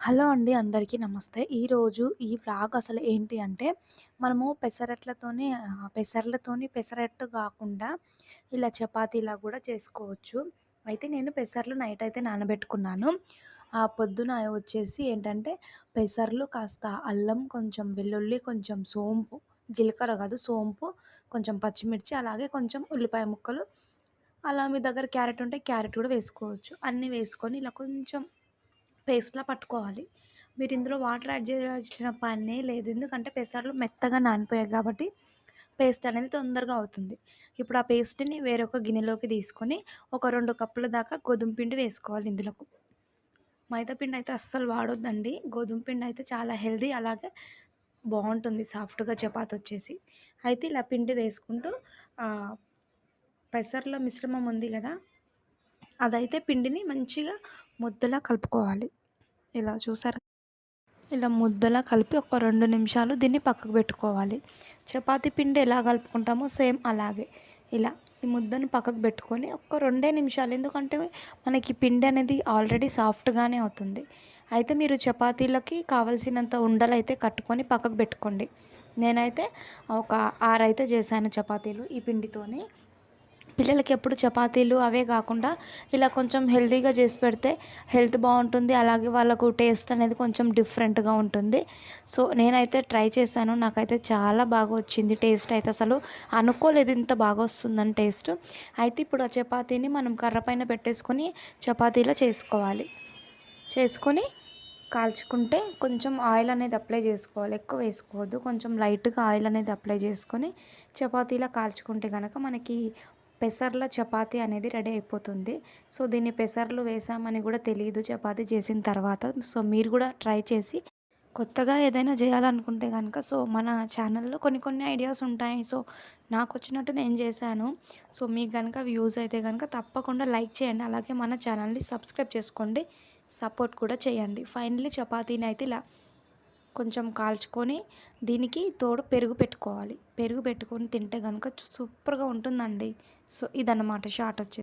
Hello అండి అందరికీ నమస్తే. ఈరోజు ఈ వ్లాగ్ అసలు ఏంటి అంటే మనము పెసరట్లతోని పెసర్లతోని పెసరట్టు కాకుండా ఇలా చపాతీలా కూడా చేసుకోవచ్చు. అయితే నేను పెసర్లు నైట్ అయితే నానబెట్టుకున్నాను. ఆ పొద్దున వచ్చేసి ఏంటంటే పెసర్లు కాస్త అల్లం కొంచెం వెల్లుల్లి కొంచెం సోంపు జీలకర్ర కాదు సోంపు కొంచెం పచ్చిమిర్చి అలాగే కొంచెం ఉల్లిపాయ ముక్కలు అలా మీ దగ్గర క్యారెట్ ఉంటే క్యారెట్ కూడా వేసుకోవచ్చు. అన్నీ వేసుకొని ఇలా కొంచెం పేస్ట్లా పట్టుకోవాలి. మీరు ఇందులో వాటర్ యాడ్ చేయాల్సిన పనే లేదు. ఎందుకంటే పెసర్లు మెత్తగా నానిపోయాయి కాబట్టి పేస్ట్ అనేది తొందరగా అవుతుంది. ఇప్పుడు ఆ పేస్ట్ని వేరొక గిన్నెలోకి తీసుకొని ఒక రెండు కప్పుల దాకా గోధుమ పిండి వేసుకోవాలి ఇందులోకి. మైదా పిండి అయితే అస్సలు వాడొద్దండి. గోధుమ పిండి అయితే చాలా హెల్దీ అలాగే బాగుంటుంది సాఫ్ట్గా చపాతి వచ్చేసి. అయితే ఇలా పిండి వేసుకుంటూ పెసర్ల మిశ్రమం ఉంది కదా అదైతే పిండిని మంచిగా ముద్దలా కలుపుకోవాలి. ఇలా చూసారా? ఇలా ముద్దలా కలిపి ఒక రెండు నిమిషాలు దీన్ని పక్కకు పెట్టుకోవాలి. చపాతీ పిండి ఎలా కలుపుకుంటామో సేమ్ అలాగే. ఇలా ఈ ముద్దను పక్కకు పెట్టుకొని ఒక రెండే నిమిషాలు ఎందుకంటే మనకి పిండి అనేది ఆల్రెడీ సాఫ్ట్గానే అవుతుంది. అయితే మీరు చపాతీలకి కావలసినంత ఉండలు అయితే కట్టుకొని పక్కకు పెట్టుకోండి. నేనైతే ఒక ఆరైతే చేశాను చపాతీలు ఈ పిండితోని. పిల్లలకి ఎప్పుడు చపాతీలు అవే కాకుండా ఇలా కొంచెం హెల్తీగా చేసి పెడితే హెల్త్ బాగుంటుంది. అలాగే వాళ్ళకు టేస్ట్ అనేది కొంచెం డిఫరెంట్గా ఉంటుంది. సో నేనైతే ట్రై చేశాను. నాకైతే చాలా బాగా వచ్చింది టేస్ట్. అయితే అసలు అనుకోలేదు ఇంత బాగా వస్తుందని టేస్ట్. అయితే ఇప్పుడు ఆ చపాతీని మనం కర్ర పైన పెట్టేసుకొని చపాతీలో చేసుకోవాలి. చేసుకొని కాల్చుకుంటే కొంచెం ఆయిల్ అనేది అప్లై చేసుకోవాలి. ఎక్కువ వేసుకోవద్దు. కొంచెం లైట్గా ఆయిల్ అనేది అప్లై చేసుకొని చపాతీలా కాల్చుకుంటే కనుక మనకి పెసర్ల చపాతి అనేది రెడీ అయిపోతుంది. సో దీన్ని పెసర్లు వేసామని కూడా తెలియదు చపాతి చేసిన తర్వాత. సో మీరు కూడా ట్రై చేసి కొత్తగా ఏదైనా చేయాలనుకుంటే కనుక సో మన ఛానల్లో కొన్ని కొన్ని ఐడియాస్ ఉంటాయి. సో నాకు వచ్చినట్టు నేను చేశాను. సో మీకు కనుక వ్యూస్ అయితే కనుక తప్పకుండా లైక్ చేయండి. అలాగే మన ఛానల్ని సబ్స్క్రైబ్ చేసుకోండి. సపోర్ట్ కూడా చేయండి. ఫైనల్లీ చపాతీని అయితే ఇలా కొంచెం కాల్చుకొని దీనికి తోడు పెరుగు పెట్టుకోవాలి. పెరుగు పెట్టుకొని తింటే కనుక సూపర్గా ఉంటుందండి. సో ఇదన్నమాట షార్ట్ వచ్చేసి.